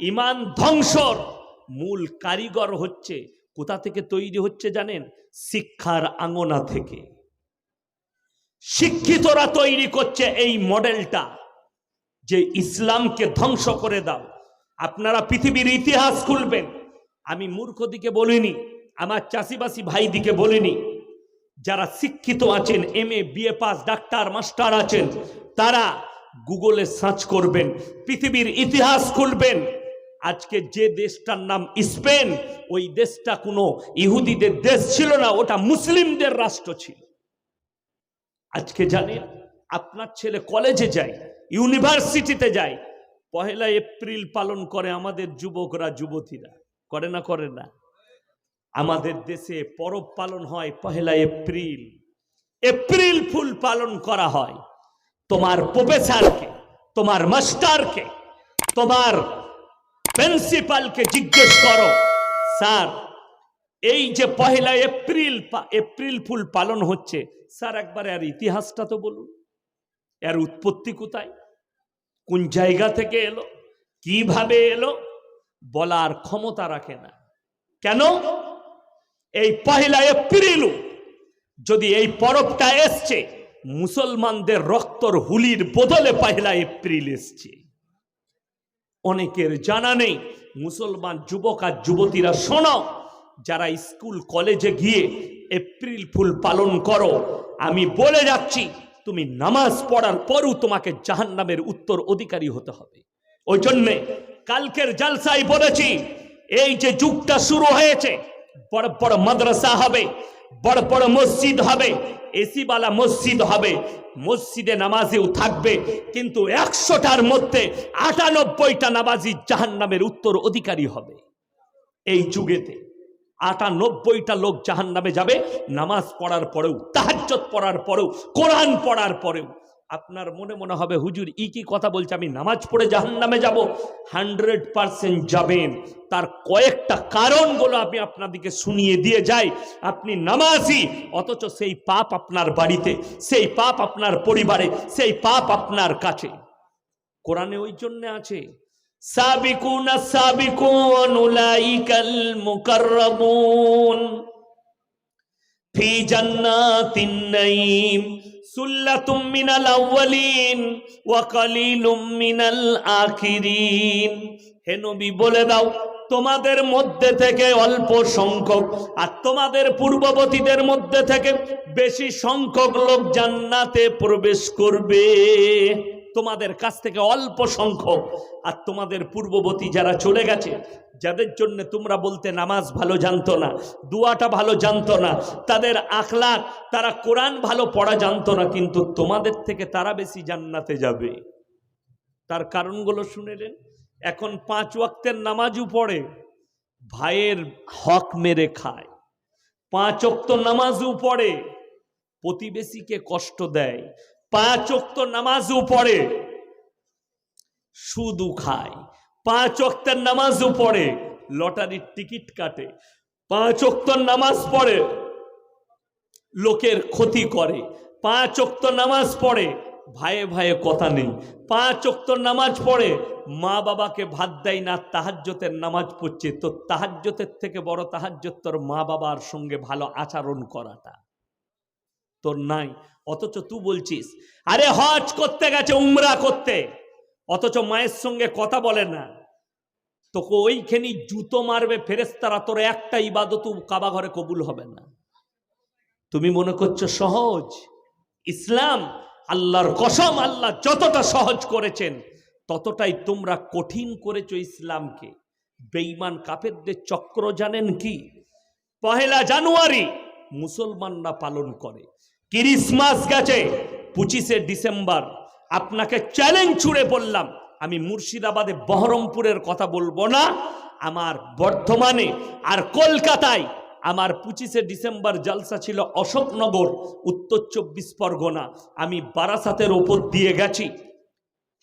ইমান ধ্বংসর মূল কারিগর হচ্ছে, কোথা থেকে তৈরি হচ্ছে জানেন? শিক্ষার আঙনা থেকে। শিক্ষিতরা তৈরি করছে এই মডেলটা যে ইসলামকে ধ্বংস করে দাও। আপনারা পৃথিবীর ইতিহাস খুলবেন। আমি মূর্খ দিকে বলিনি, আমার চাষিবাসী ভাই দিকে বলিনি। যারা শিক্ষিত আছেন, M A BA pass, doctor, master আছেন, তারা গুগলে সার্চ করবেন, পৃথিবীর ইতিহাস খুলবেন। আজকে যে দেশটার নাম স্পেন, ওই দেশটা কোনো ইহুদিদের দেশ ছিল না, ওটা মুসলিমদের রাষ্ট্র ছিল। আজকে জানেন, আপনার ছেলে কলেজে যায়, ইউনিভার্সিটিতে যায়, পহেলা এপ্রিল পালন করে আমাদের যুবকরা, যুবতীরা। করে না করে না। আমাদের দেশে পরব পালন হয় পহেলা এপ্রিল। এপ্রিল ফুল পালন করা হয় তোমার প্রফেসরকে, তোমার মাস্টারকে, তোমার প্রিন্সিপালকে জিজ্ঞেস করো, স্যার, এই যে পহেলা এপ্রিল এপ্রিল ফুল পালন হচ্ছে, স্যার একবার এর ইতিহাসটা তো বলুন। এর উৎপত্তি কোথায়? কোন জায়গা থেকে এলো? কীভাবে এলো? বলার ক্ষমতা রাখে না। কেন? এই পহেলা এপ্রিল যদি এই পরবটা এসছে, মুসলমানদের রক্তর হুলির বদলে পহেলা এপ্রিল এসছে। অনেকের জানা নেই। মুসলমান যুবক আর যুবতীরা, শোনো, যারা স্কুল, কলেজে গিয়ে এপ্রিল ফুল পালন করো, আমি বলে যাচ্ছি, তুমি নামাজ পড়ার পরও তোমাকে জাহান্নামের উত্তর অধিকারী হতে হবে। ওই জন্যে কালকের জালসাই বলেছি, এই যে যুগটা শুরু হয়েছে, বড় বড় মাদ্রাসা হবে, বড় বড় মসজিদ হবে, এসিওয়ালা মসজিদ হবে মসজিদে নামাজেও থাকবে, কিন্তু একশোটার মধ্যে আটানব্বইটা নামাজি জাহান নামের উত্তর অধিকারী হবে। এই যুগেতে আটানব্বইটা লোক জাহান নামে যাবে, নামাজ পড়ার পরেও তাহাজ্জত পড়ার পরেও, কোরআন পড়ার পরেও। আপনার মনে মনে হবে, হুজুর, ই কি কথা বলছে? আমি নামাজ পড়ে জাহান নামে যাব। হান্ড্রেড পারসেন্ট যাবেন। তার কয়েকটা কারণগুলো আমি আপনাদেরকে শুনিয়ে দিয়ে যাই। আপনি নামাজি, অথচ সেই পাপ আপনার বাড়িতে, সেই পাপ আপনার পরিবারে, সেই পাপ আপনার কাছে। কোরআনে ওই জন্য আছে, সাবিকুন সাবিকুন সুল্লাতুম আউয়ালিন ওয়া কালিলুম মিনাল আখিরিন। হে নবী, বলে দাও, তোমাদের মধ্যে থেকে অল্প সংখ্যক আর তোমাদের পূর্ববর্তীদের মধ্যে থেকে বেশি সংখ্যক লোক জান্নাতে প্রবেশ করবে। তোমাদের কাছ থেকে অল্প সংখ্যক। আর তোমাদের পূর্ববর্তী যারা চলে গেছে, যাদের জন্য তোমরা বলতে নামাজ ভালো জানতো না, দুয়াটা ভালো জানতো না, তাদের আখলাক তারা কোরআন ভালো পড়া জানতো না, কিন্তু তোমাদের থেকে তারা বেশি জান্নাতে যাবে। তার কারণগুলো শুনেলেন এখন পাঁচ ওয়াক্তের নামাজও পড়ে, ভাইয়ের হক মেরে খায়। পাঁচ ওক্ত নামাজও পড়ে, প্রতিবেশীকে কষ্ট দেয়। পাঁচ ওক্ত নামাজও পড়ে সুদু খায়। পাঁচ ওক্তের নামাজও পড়ে, লটারির টিকিট কাটে। পাঁচ ওক্তর নামাজ পড়ে, লোকের ক্ষতি করে। পাঁচ ওক্ত নামাজ পড়ে, ভাইয়ে ভাইয়ে কথা নেই। পাঁচ ওক্ত নামাজ পড়ে, মা বাবাকে ভাত দেয় না তাহাজ্যতের নামাজ পড়ছে। তো তাহাজ্যতের থেকে বড় তাহাজ্যত মা বাবার সঙ্গে ভালো আচরণ করাটা। তোর নাই, অথচ তুই বলছিস, আরে হজ করতে গেছে, উমরা করতে। অথচ মায়ের সঙ্গে কথা বলে না। তোকে ওইখানি জুতো মারবে ফেরেস্তারা তোর একটা ইবাদত কাবা ঘরে কবুল হবে না। তুমি মনে করছ সহজ? ইসলাম আল্লাহর কসম, আল্লাহ যতটা সহজ করেছেন, ততটাই তোমরা কঠিন করেছ ইসলামকে। বেঈমান কাফেরদের চক্র জানেন কি? পহেলা জানুয়ারি মুসলমানরা পালন করে। ক্রিসমাস গেছে, পঁচিশে ডিসেম্বর। আপনাকে চ্যালেঞ্জ ছুড়ে বললাম, আমি মুর্শিদাবাদে বহরমপুরের কথা বলব না, আমার বর্ধমানে আর কলকাতায় আমার পঁচিশে ডিসেম্বর জলসা ছিল অশোকনগর, উত্তর চব্বিশ পরগনা। আমি বারাসাতের ওপর দিয়ে গেছি।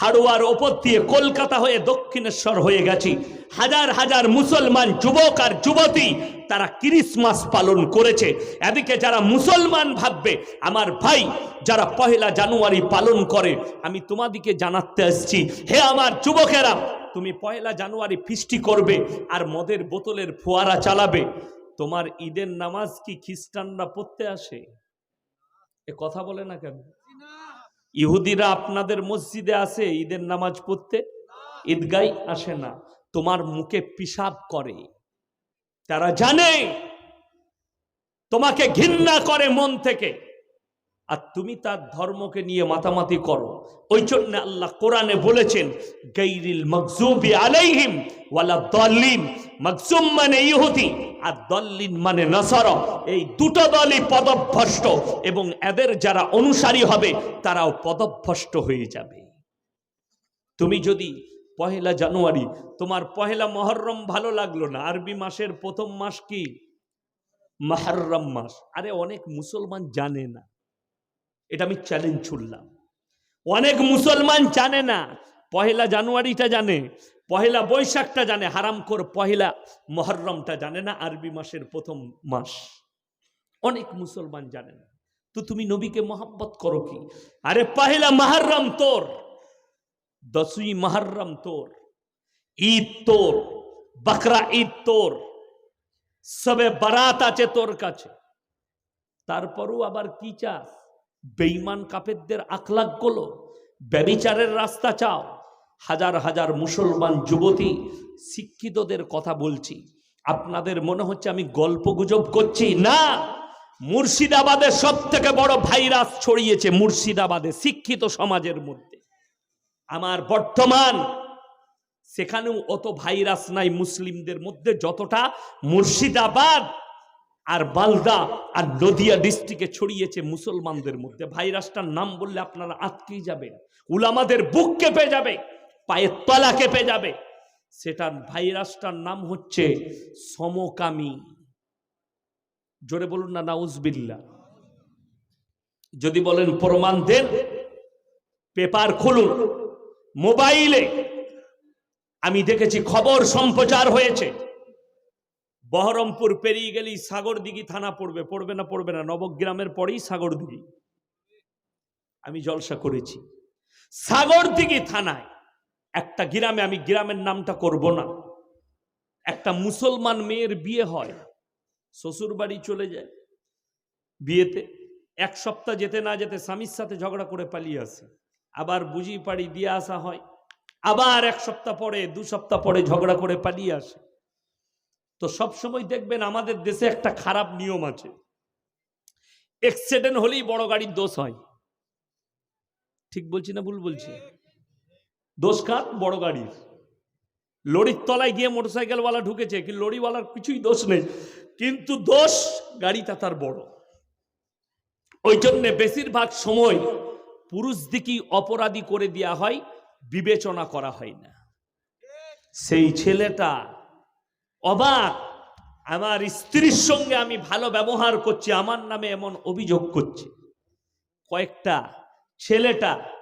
হাড়ুয়ার ওপর দিয়ে কলকাতা হয়ে দক্ষিণেশ্বর হয়ে গেছি। হাজার হাজার মুসলমান যুবক আর যুবতী তারা ক্রিসমাস পালন করেছে। এদিকে যারা মুসলমান ভাববে, আমার ভাই যারা পহেলা জানুয়ারি পালন করে, আমি তোমাদিকে জানাতে আসছি। হে আমার যুবকেরা, তুমি পয়লা জানুয়ারি ফিস্টি করবে আর মদের বোতলের ফোয়ারা চালাবে। তোমার ঈদের নামাজ কি খ্রিস্টানরা পড়তে আসে? এ কথা বলে না কেন? ইহুদিরা আপনাদের মসজিদে আসে, ঈদের নামাজ পড়তে? ঈদগাই আসে না। তোমার মুখে পিসাব করে। তারা জানে, তোমাকে ঘৃণা করে মন থেকে। আর তুমি তার ধর্মকে নিয়ে মাতামাতি করো। ওই জন্য আল্লাহ কোরআনে বলেছেন, গাইরিল মকজুবি আলাইহিম ওয়ালা দল্লিন। মকজুম মানে ইহুদি। আর দল্লিন মানে নসর। এই দুটো দলই পদভ্রষ্ট এবং এদের যারা অনুসারী হবে, তারাও পদভ্রষ্ট হয়ে যাবে। তুমি যদি পহেলা জানুয়ারি, তোমার পহেলা মহরম ভালো লাগল না? আরবি মাসের প্রথম মাস কি? মাহরম মাস। আরে, অনেক মুসলমান জানে না। এটা আমি চ্যালেঞ্জ ছুড়লাম অনেক মুসলমান জানে না। পহেলা জানুয়ারিটা জানে। পহেলা বৈশাখটা জানে হারাম কর পহেলা মহরমটা জানে না, আরবি মাসের প্রথম মাস। অনেক মুসলমান জানে না। তো তুমি নবীকে মহাব্বত করো কি? আরে পহেলা মহরম তোর, দশই মহরম তোর, ঈদ তোর, বকরা ঈদ তোর, সবে বারাত আছে তোর কাছে। তারপরও আবার কি চাস? বেঈমান কাপেরদের আখলাকগুলো ব্যবিচারের রাস্তা চাও। হাজার হাজার মুসলমান যুবতী শিক্ষিতদের কথা বলছি। আপনাদের মনে হচ্ছে আমি গল্প গুজব করছি? না! মুর্শিদাবাদে সব থেকে বড় ভাইরাস ছড়িয়েছে মুর্শিদাবাদে শিক্ষিত সমাজের মধ্যে। আমার বর্তমান, সেখানেও অত ভাইরাস নাই মুসলিমদের মধ্যে যতটা মুর্শিদাবাদ আর বালদা আর নদিয়া ডিস্ট্রিক্টে ছড়িয়েছে মুসলমানদের মধ্যে। ভাইরাসটার নাম বললে আপনারা আটকেই যাবেন। উলামাদের বুক কেঁপে যাবে। পায়ের তলা কেঁপে যাবে। সেটার ভাইরাসটার নাম হচ্ছে সমকামী। জোরে বলুন না নাউজবিল্লা যদি বলেন প্রমাণ দেন, পেপার খুলুন, মোবাইলে। আমি দেখেছি খবর সম্প্রচার হয়েছে। বহরমপুর পেরিয়ে গেলেই সাগরদিঘি থানা পড়বে পড়বে না পড়বে না। নবগ্রামের পরেই সাগরদিঘি। আমি জলসা করেছি। সাগরদিঘি থানায় একটা গ্রামে আমি গ্রামের নামটা করব না। একটা মুসলমান মেয়ের বিয়ে হয় শ্বশুর বাড়ি চলে যায়। বিয়েতে এক সপ্তাহ যেতে না যেতে স্বামীর সাথে ঝগড়া করে পালিয়ে আসে। আবার বুঝি পাড়ি দিয়ে আসা হয়, আবার এক সপ্তাহ পরে, দু সপ্তাহ পরে ঝগড়া করে পালিয়ে আসে। তো সব সময় দেখবেন আমাদের দেশে একটা খারাপ নিয়ম আছে। এক্সিডেন্ট হলেই বড় গাড়ির দোষ হয়। ঠিক বলছি না ভুল বলছি? দোষ কার? বড় গাড়ির। লরির তলায় গিয়ে মোটরসাইকেলওয়ালা ঢুকেছে কি লরিওয়ালার কিছুই দোষ নেই। কিন্তু দোষ গাড়িটা তার বড়। ওই জন্যে বেশিরভাগ সময় পুরুষ দিকেই অপরাধী করে দেওয়া হয়, বিবেচনা করা হয় না। সেই ছেলেটা অবাক, আমার স্ত্রীর সঙ্গে আমি ভালো ব্যবহার করছি, আমার নামে এমন অভিযোগ করছে। কয়েকটা ছেলেটা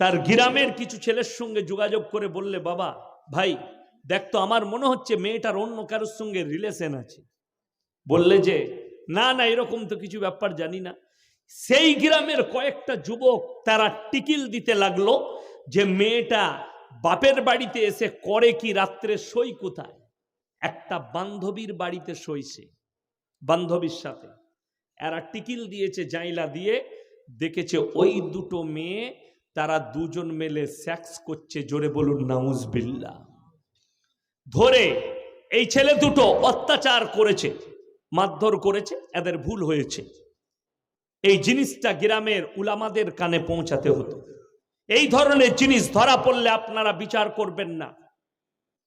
তার গ্রামের কিছু ছেলের সঙ্গে যোগাযোগ করে বললে, বাবা, ভাই, দেখ তো আমার মনে হচ্ছে মেয়েটার অন্য কারোর সঙ্গে রিলেশন আছে। বললে যে, না না, এরকম তো কিছু ব্যাপার জানি না। সেই গ্রামের কয়েকটা যুবক তারা টিকিল দিতে লাগল যে, মেয়েটা বাপের বাড়িতে এসে করে কি রাত্রে সই কোথায়? একটা বান্ধবীর বাড়িতে সইছে বান্ধবীর সাথে। এরা টিকিল দিয়েছে, জাইলা দিয়ে দেখেছে ওই দুটো মেয়ে তারা দুজন মেলে সেক্স করছে, জোরে বলুন নাউজবিল্লা ধরে এই ছেলে দুটো অত্যাচার করেছে, মারধর করেছে, এদের ভুল হয়েছে। এই জিনিসটা গ্রামের উলামাদের কানে পৌঁছাতে হতো। এই ধরনের জিনিস ধরা পড়লে আপনারা বিচার করবেন না।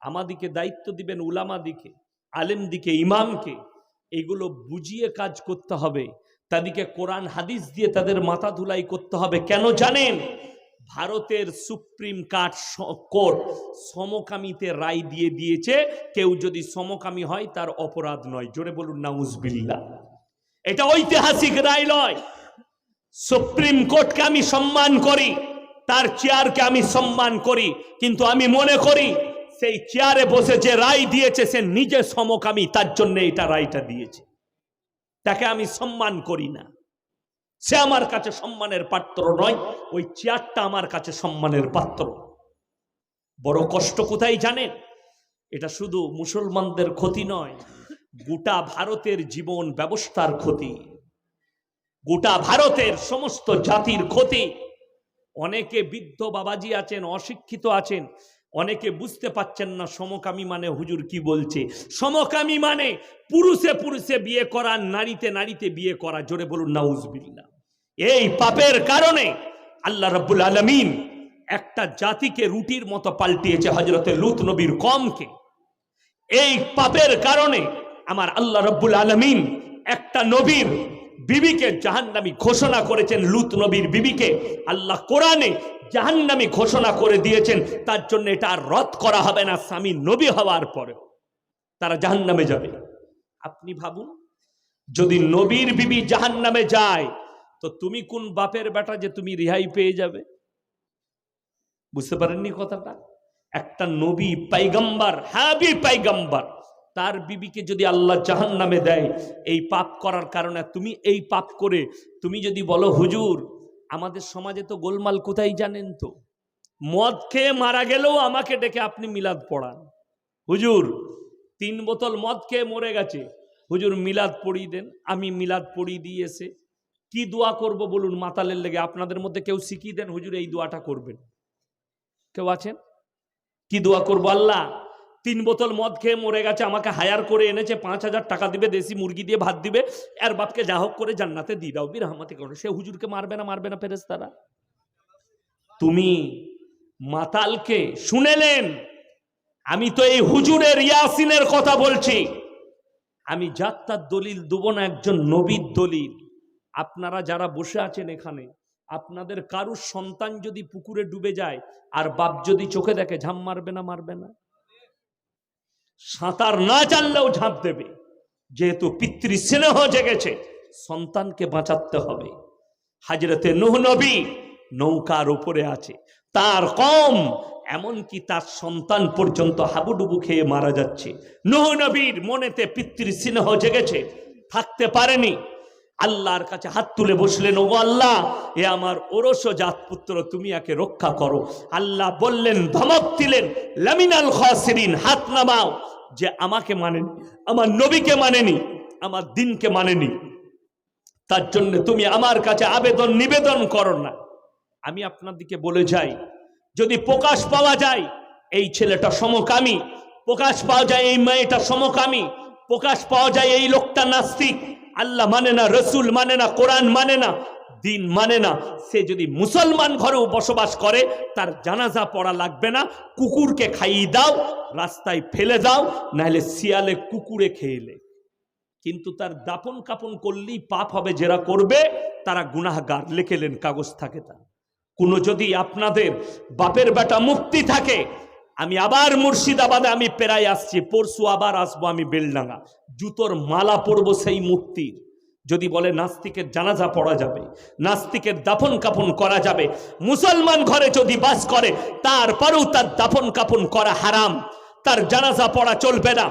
আমাদিকে দায়িত্ব দিবেন উলামা দিকে আলেম দিকে ইমামকে। এগুলো বুঝিয়ে কাজ করতে হবে। তাদেরকে কোরআন, হাদিস দিয়ে তাদের মাথা ধুলাই করতে হবে। কেন জানেন? ভারতের সুপ্রিম কোর্ট কোর্ট সমকামীতে রায় দিয়ে দিয়েছে, কেউ যদি সমকামী হয় তার অপরাধ নয়। জোরে বলুন নাউজবিল্লা এটা ঐতিহাসিক রায় নয়। সুপ্রিম কোর্টকে আমি সম্মান করি, তার চেয়ারকে আমি সম্মান করি, কিন্তু আমি মনে করি সেই চেয়ারে বসে যে রায় দিয়েছে, সে নিজে সমকামী, তার জন্য এটা রায়টা দিয়েছে। তাকে আমি সম্মান করি না। সে আমার কাছে সম্মানের পাত্র নয়, ওই চেয়ারটা আমার কাছে সম্মানের পাত্র। বড় কষ্ট কোথায় জানেন? এটা শুধু মুসলমানদের ক্ষতি নয়, গোটা ভারতের জীবন ব্যবস্থার ক্ষতি। গোটা ভারতের সমস্ত জাতির ক্ষতি। অনেকে বৃদ্ধ বাবাজি আছেন, অশিক্ষিত আছেন, অনেকে বুঝতে পাচ্ছেন না সমকামী মানে হুজুর কি বলছে। সমকামী মানে পুরুষে পুরুষে বিয়ে করা, নারীতে নারীতে বিয়ে করা। জোরে বলুন নাউজবিল্লা এই পাপের কারণে আল্লাহ রব্বুল আলমিন একটা জাতিকে রুটির মতো পাল্টিয়েছে হজরতে লুত নবীর কমকে। এই পাপের কারণে আমার আল্লাহ রব্বুল আলমিন একটা নবীর বিবিকে জাহান্নামী ঘোষণা করেছেন, লুত নবীর বিবিকে। আল্লাহ কোরআনে জাহান্নামী ঘোষণা করে দিয়েছেন, তার জন্য এটা আর রদ করা হবে না, স্বামী নবী হওয়ার পরেও। তারা জাহান্নামে যাবে। আপনি ভাবুন, যদি নবীর বিবি জাহান্নামে যায় তো তুমি কোন বাপের বেটা যে তুমি রেহাই পেয়ে যাবে? বুঝতে পারেননি কথাটা? একটা নবী পাইগাম্বার হ্যাবি পাইগাম্বার, তার বিবিকে যদি আল্লাহ জাহান নামে দেয়, এই পাপ করার কারণে তুমি এই পাপ করে, তুমি যদি বলো, হুজুর, আমাদের সমাজে তো গোলমাল কোথায় জানেন তো? মদ খেয়ে মারা গেলেও আমাকে ডেকে আপনি মিলাদ পড়ান। হুজুর, তিন বোতল মদ খেয়ে মরে গেছে। হুজুর, মিলাদ পড়িয়ে দেন। আমি মিলাদ পড়িয়ে দিয়ে এসে কি দোয়া করব বলুন, মাতালের লেগে। আপনাদের মধ্যে কেউ শিখিয়ে দেন, হুজুর এই দোয়াটা করবেন। কেউ আছেন? কি দোয়া করব আল্লাহ? তিন বোতল মদ খেয়ে মরে গেছে, আমাকে হায়ার করে এনেছে, পাঁচ হাজার টাকা দিবে, দেশি মুরগি দিয়ে ভাত দিবে আর বাপকে যা হোক করে জান্নাতে দিয়ে দাও বীর রহমতে করো সে হুজুরকে মারবে না মারবে না ফেরেস তারা তুমি মাতালকে শুনেলেন আমি তো এই হুজুরের ইয়াসিনের কথা বলছি। আমি যাত্রার দলিল দেবো না, একজন নবীর দলিল। আপনারা যারা বসে আছেন এখানে, আপনাদের কারুর সন্তান যদি পুকুরে ডুবে যায় আর বাপ যদি চোখে দেখে, ঝাঁপ মারবে না মারবে না? সাঁতার না জানলেও ঝাঁপ দেবে। যেহেতু পিতৃ স্নেহ জেগেছে, সন্তানকে বাঁচাতে হবে। হাজরতে নুহ নবী নৌকার উপরে আছে। তার কম, এমনকি তার সন্তান পর্যন্ত হাবুডুবু খেয়ে মারা যাচ্ছে। নুহ নবীর মনেতে পিতৃ স্নেহ জেগেছে, থাকতে পারেনি। আল্লাহর কাছে হাত তুলে বসলেন ও আল্লাহ, এ আমার ওরস জাত পুত্র তুমি একে রক্ষা করো। আল্লাহ বললেন, ধমক দিলেন, লামিনাল খাসিরিন, হাত নামাও। যে আমাকে মানেনি, আমার নবীকে মানেনি, আমার দিনকে মানেনি। তার জন্য তুমি আমার কাছে আবেদন, নিবেদন করো না। আমি আপনার দিকে বলে যাই, যদি প্রকাশ পাওয়া যায়, এই ছেলেটা সমকামী। প্রকাশ পাওয়া যায় এই মেয়েটা সমকামী। প্রকাশ পাওয়া যায় এই লোকটা নাস্তিক। আল্লাহ মানে না, রসুল মানে না, কোরআন মানে না, দিন মানে না। সে যদি মুসলমান ঘরেও বসবাস করে, তার জানাজা পড়া লাগবে না, কুকুরকে খাইয়ে দাও, রাস্তায় ফেলে দাও, নাহলে শিয়ালে কুকুরে খেয়েলে কিন্তু তার দাপন কাপন করলেই পাপ হবে, যারা করবে, তারা গুনাহগার লেখেলেন কাগজ থাকে তা কোনো যদি আপনাদের বাপের বেটা মুক্তি থাকে আমি আবার মুর্শিদাবাদে আমি পেরাই আসছি, পরশু আবার আসব আমি বেলডাঙ্গা। জুতোর মালা পরবো সেই মূর্তির। যদি বলে, নাস্তিকের জানাজা পড়া যাবে, নাস্তিকের দাফন কাপন করা যাবে, মুসলমান ঘরে যদি বাস করে, তারপরেও তার দাফন কাপন করা হারাম। তার জানাজা পড়া চলবে না।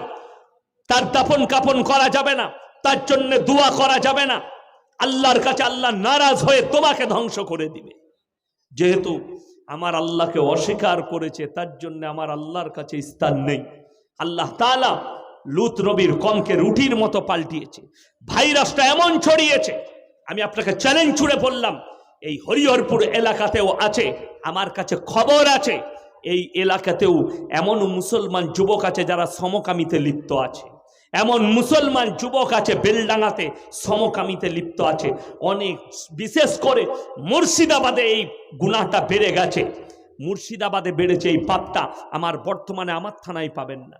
তার দাফন কাপন করা যাবে না। তার জন্য দোয়া করা যাবে না। আল্লাহর কাছে আল্লাহ নারাজ হয়ে তোমাকে ধ্বংস করে দিবে। যেহেতু আমার আল্লাহকে অস্বীকার করেছে, তার জন্য আমার আল্লাহর কাছে স্থান নেই। আল্লাহ তাআলা লুত নবীর কমকে রুটির মতো পাল্টিয়েছে, ভাইরাসটা এমন ছড়িয়েছে, আমি আপনাকে চ্যালেঞ্জ ছুড়ে বললাম, এই হরিহরপুর এলাকাতেও আছে, আমার কাছে খবর আছে, এই এলাকাতেও এমন মুসলমান যুবক আছে যারা সমকামিতে লিপ্ত আছে। এমন মুসলমান যুবক আছে, বেলডাঙাতে সমকামিতে লিপ্ত আছে। অনেক, বিশেষ করে মুর্শিদাবাদে এই গুণাটা বেড়ে গেছে। মুর্শিদাবাদে বেড়েছে এই পাপটা। আমার বর্তমানে আমার থানায় পাবেন না।